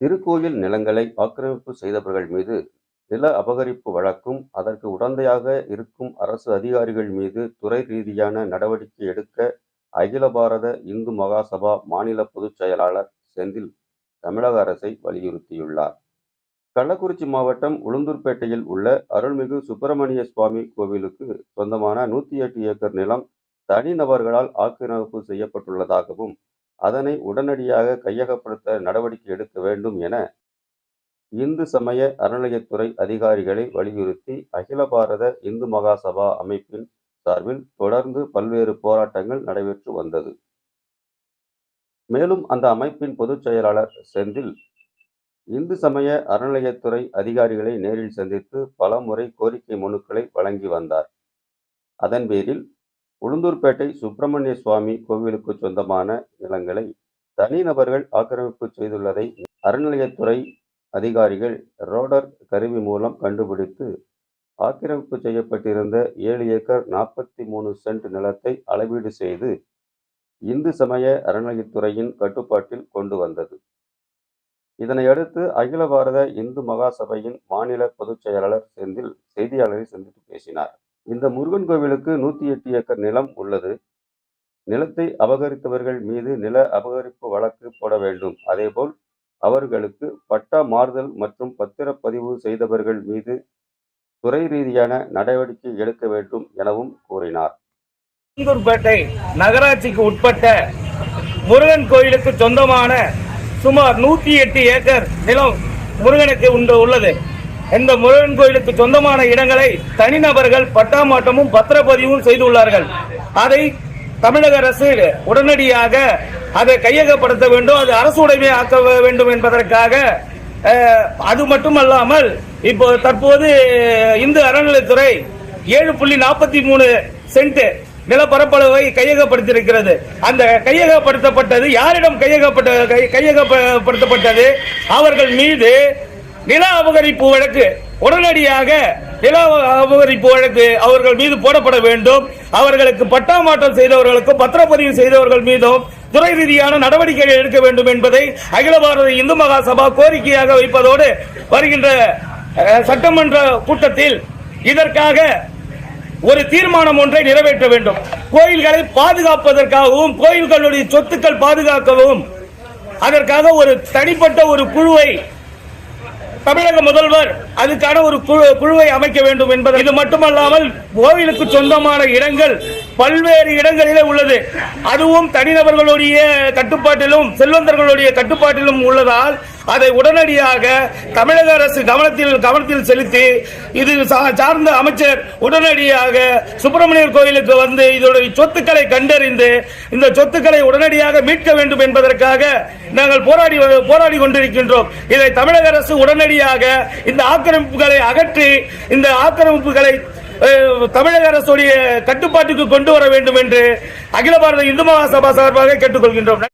திருக்கோயில் நிலங்களை ஆக்கிரமிப்பு செய்தவர்கள் மீது நில அபகரிப்பு வழக்கும் அதற்கு உடந்தையாக இருக்கும் அரசு அதிகாரிகள் மீது துறை ரீதியான நடவடிக்கை எடுக்க அகில பாரத இந்து மகாசபா மாநில பொதுச் செயலாளர் செந்தில் தமிழக அரசை வலியுறுத்தியுள்ளார். கள்ளக்குறிச்சி மாவட்டம் உளுந்தூர்பேட்டையில் உள்ள அருள்மிகு சுப்பிரமணிய சுவாமி கோவிலுக்கு சொந்தமான நூத்தி எட்டு ஏக்கர் நிலம் தனிநபர்களால் ஆக்கிரமிப்பு செய்யப்பட்டுள்ளதாகவும் அதனை உடனடியாக கையகப்படுத்த நடவடிக்கை எடுக்க வேண்டும் என இந்து சமய அறநிலையத்துறை அதிகாரிகளை வலியுறுத்தி அகில பாரத இந்து மகாசபா அமைப்பின் சார்பில் தொடர்ந்து பல்வேறு போராட்டங்கள் நடைபெற்று வந்தது. மேலும் அந்த அமைப்பின் பொதுச் செயலாளர் செந்தில் இந்து சமய அறநிலையத்துறை அதிகாரிகளை நேரில் சந்தித்து பல முறை கோரிக்கை மனுக்களை வழங்கி வந்தார். அதன் பேரில் உளுந்தூர்பேட்டை சுப்பிரமணிய சுவாமி கோவிலுக்கு சொந்தமான நிலங்களை தனிநபர்கள் ஆக்கிரமிப்பு செய்துள்ளதை அறநிலையத்துறை அதிகாரிகள் ரோடர் கருவி மூலம் கண்டுபிடித்து ஆக்கிரமிப்பு செய்யப்பட்டிருந்த ஏழு ஏக்கர் நாற்பத்தி மூணு சென்ட் நிலத்தை அளவீடு செய்து இந்து சமய அறநிலையத்துறையின் கட்டுப்பாட்டில் கொண்டு வந்தது. இதனையடுத்து அகில பாரத இந்து மகாசபையின் மாநில பொதுச் செயலாளர் செந்தில் செய்தியாளரை சந்தித்து பேசினார். இந்த முருகன் கோவிலுக்கு நூற்றி எட்டு ஏக்கர் நிலம் உள்ளது. நிலத்தை அபகரித்தவர்கள் மீது நில அபகரிப்பு வழக்கு போட வேண்டும். அதேபோல் அவர்களுக்கு பட்டா மாறுதல் மற்றும் பத்திரப்பதிவு செய்தவர்கள் மீது துறை ரீதியான நடவடிக்கை எடுக்க வேண்டும் எனவும் கூறினார். உளுந்தூர்பேட்டை நகராட்சிக்கு உட்பட்ட முருகன் கோயிலுக்கு சொந்தமான சுமார் நூத்தி எட்டு ஏக்கர் நிலம் முருகனுக்கு உண்டு உள்ளது. இந்த முருகன் கோயிலுக்கு சொந்தமான இடங்களை தனிநபர்கள் பட்டாமாட்டமும் பத்திரப்பதிவும் செய்துள்ளார்கள். அதை தமிழக அரசு உடனடியாக அதை கையகப்படுத்த வேண்டும் அது அரசு உடைமை ஆக்க வேண்டும் என்பதற்காக அது மட்டுமல்லாமல் இப்போ தற்போது இந்து அறநிலைத்துறை ஏழு புள்ளி நாற்பத்தி மூணு சென்ட் நிலப்பரப்பளவை கையகப்படுத்தியிருக்கிறது. அந்த கையகப்படுத்தப்பட்டது யாரிடம் கையகப்பட்ட கை- கையகப்படுத்தப்பட்டது? அவர்கள் மீது நில அபகரிப்பு வழக்கு. உடனடியாக நில அபகரிப்பு வழக்கு அவர்கள் மீது போடப்பட வேண்டும். அவர்களுக்கு பட்டா மாற்றம் செய்தவர்களுக்கு பத்திரப்பதிவு செய்தவர்கள் மீதும் துறை ரீதியான நடவடிக்கைகள் எடுக்க வேண்டும் என்பதை அகில பாரத இந்து மகாசபா கோரிக்கையாக வைப்பதோடு வருகின்ற சட்டமன்ற கூட்டத்தில் இதற்காக ஒரு தீர்மானம் ஒன்றை நிறைவேற்ற வேண்டும். கோயில்களை பாதுகாப்பதற்காகவும் கோயில்களுடைய சொத்துக்கள் பாதுகாக்கவும் அதற்காக ஒரு தனிப்பட்ட ஒரு குழுவை தமிழக முதல்வர் அதுக்கான ஒரு குழுவை அமைக்க வேண்டும் என்பது இது மட்டுமல்லாமல் கோவிலுக்கு சொந்தமான இடங்கள் பல்வேறு இடங்களிலே உள்ளது. அதுவும் தனிநபர்களுடைய கட்டுப்பாட்டிலும் செல்வந்தர்களுடைய கட்டுப்பாட்டிலும் உள்ளதால் அதை உடனடியாக தமிழக அரசு கவனத்தில் கவனத்தில் செலுத்தி இது சா- சார்ந்த அமைச்சர் உடனடியாக சுப்பிரமணியர் கோயிலுக்கு வந்து இதோடைய சொத்துக்களை கண்டறிந்து இந்த சொத்துக்களை உடனடியாக மீட்க வேண்டும் என்பதற்காக நாங்கள் போராடி போராடி கொண்டிருக்கின்றோம். இதை தமிழக அரசு உடனடியாக இந்த ஆக்கிரமிப்புகளை அகற்றி இந்த ஆக்கிரமிப்புகளை தமிழக அரசுடைய கட்டுப்பாட்டுக்கு கொண்டு வர வேண்டும் என்று அகில பாரத இந்து மகாசபா சார்பாக கேட்டுக்கொள்கின்றோம்.